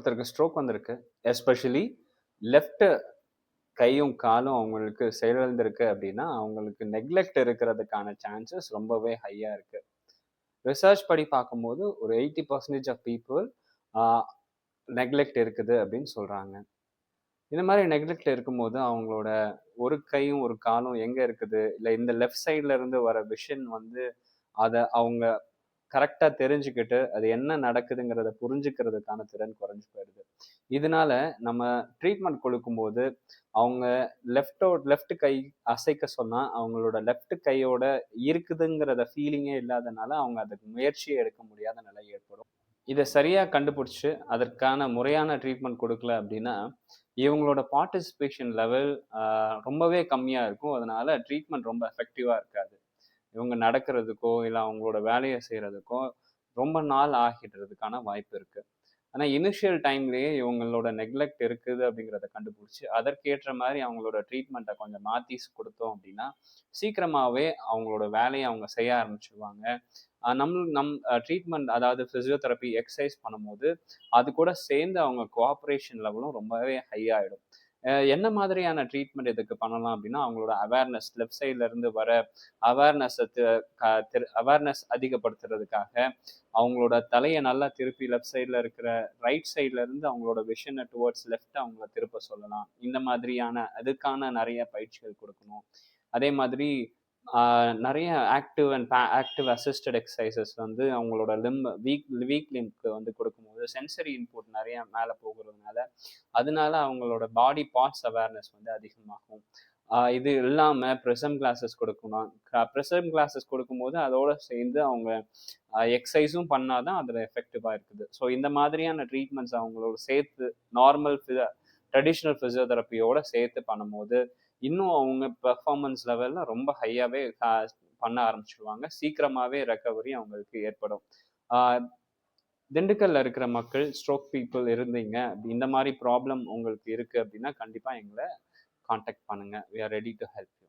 ஒருத்தருக்கு ஸ்ட்ரோக் வந்திருக்கு. Especially left கையும் காலும் அவங்களுக்கு செயலிழந்திருக்கு அப்படின்னா அவங்களுக்கு நெக்லெக்ட் இருக்கிறதுக்கான சான்சஸ் ரொம்பவே ஹையாக இருக்குது ரிசர்ச் படி பார்க்கும்போது ஒரு eighty percentage of people neglect இருக்குது அப்படின்னு சொல்கிறாங்க இந்த மாதிரி நெக்லெக்ட் இருக்கும்போது அவங்களோட ஒரு கையும் ஒரு காலும் எங்கே இருக்குது? இல்லை இந்த லெஃப்ட் சைடில் இருந்து வர விஷன் வந்து அதை அவங்க கரெக்டாக தெரிஞ்சுக்கிட்டு அது என்ன நடக்குதுங்கிறத புரிஞ்சுக்கிறதுக்கான திறன் குறைஞ்சு போயிடுது. இதனால நம்ம ட்ரீட்மெண்ட் கொடுக்கும்போது அவங்க லெஃப்டோ லெஃப்ட் கை அசைக்க சொன்னால் அவங்களோட லெஃப்ட் கையோட இருக்குதுங்கிறத ஃபீலிங்கே இல்லாதனால அவங்க அதுக்கு முயற்சியை எடுக்க முடியாத நிலை ஏற்படும். இதை சரியாக கண்டுபிடிச்சி அதற்கான முறையான ட்ரீட்மெண்ட் கொடுக்கல அப்படின்னா இவங்களோட பார்ட்டிசிபேஷன் லெவல் ரொம்பவே கம்மியாக இருக்கும். அதனால ட்ரீட்மெண்ட் ரொம்ப எஃபெக்டிவாக இருக்காது. இவங்க நடக்கிறதுக்கோ இல்லை அவங்களோட வேலையை செய்கிறதுக்கோ ரொம்ப நாள் ஆகிடுறதுக்கான வாய்ப்பு இருக்குது ஆனால் இனிஷியல் டைம்லேயே இவங்களோட நெக்லெக்ட் இருக்குது அப்படிங்கிறத கண்டுபிடிச்சி அதற்கேற்ற மாதிரி அவங்களோட ட்ரீட்மெண்ட்டை கொஞ்சம் மாற்றி கொடுத்தோம் அப்படின்னா சீக்கிரமாகவே அவங்களோட வேலையை அவங்க செய்ய ஆரம்பிச்சிடுவாங்க நம் நம் ட்ரீட்மெண்ட் அதாவது ஃபிசியோதெரப்பி எக்ஸசைஸ் பண்ணும்போது அது கூட சேர்ந்து அவங்க கோஆப்ரேஷன் லெவலும் ரொம்பவே ஹை ஆகிடும் என்ன மாதிரியான ட்ரீட்மெண்ட் இதுக்கு பண்ணலாம் அப்படின்னா அவங்களோட அவேர்னஸ் லெஃப்ட் சைட்ல இருந்து வர அவேர்னஸை அவேர்னஸ் அதிகப்படுத்துறதுக்காக அவங்களோட தலையை நல்லா திருப்பி லெஃப்ட் சைடில் இருக்கிற ரைட் சைட்ல இருந்து அவங்களோட விஷனை டுவர்ட்ஸ் லெஃப்ட் அவங்கள திருப்ப சொல்லலாம். இந்த மாதிரியான அதுக்கான நிறைய பயிற்சிகள் கொடுக்கணும். அதே மாதிரி நிறைய active and active assisted exercises வந்து அவங்களோட லிம் வீக் வீக் லிம்க்கு வந்து கொடுக்கும்போது சென்சரி இன்புட் நிறைய மேலே போகிறதுனால அதனால அவங்களோட பாடி பார்ட்ஸ் அவேர்னஸ் வந்து அதிகமாகும். இது இல்லாமல் ப்ரெசம் கிளாஸஸ் கொடுக்கணும். ப்ரெசம் கிளாஸஸ் கொடுக்கும்போது அதோட சேர்ந்து அவங்க எக்ஸசைஸும் பண்ணாதான் அதில் எஃபெக்டிவாக இருக்குது. ஸோ இந்த மாதிரியான ட்ரீட்மெண்ட்ஸ் அவங்களோட சேர்த்து நார்மல் ட்ரெடிஷ்னல் ஃபிசியோதெரப்பியோட சேர்த்து பண்ணும்போது இன்னும் அவங்க பெர்ஃபார்மன்ஸ் லெவலில் ரொம்ப ஹையாகவே பண்ண ஆரம்பிச்சிடுவாங்க சீக்கிரமாகவே ரெக்கவரி அவங்களுக்கு ஏற்படும். திண்டுக்கல்ல இருக்கிற மக்கள் ஸ்ட்ரோக் பீப்புள் இருந்தீங்க. இந்த மாதிரி ப்ராப்ளம் உங்களுக்கு இருக்குது அப்படின்னா கண்டிப்பாக எங்களை காண்டாக்ட் பண்ணுங்கள் we are ready to help you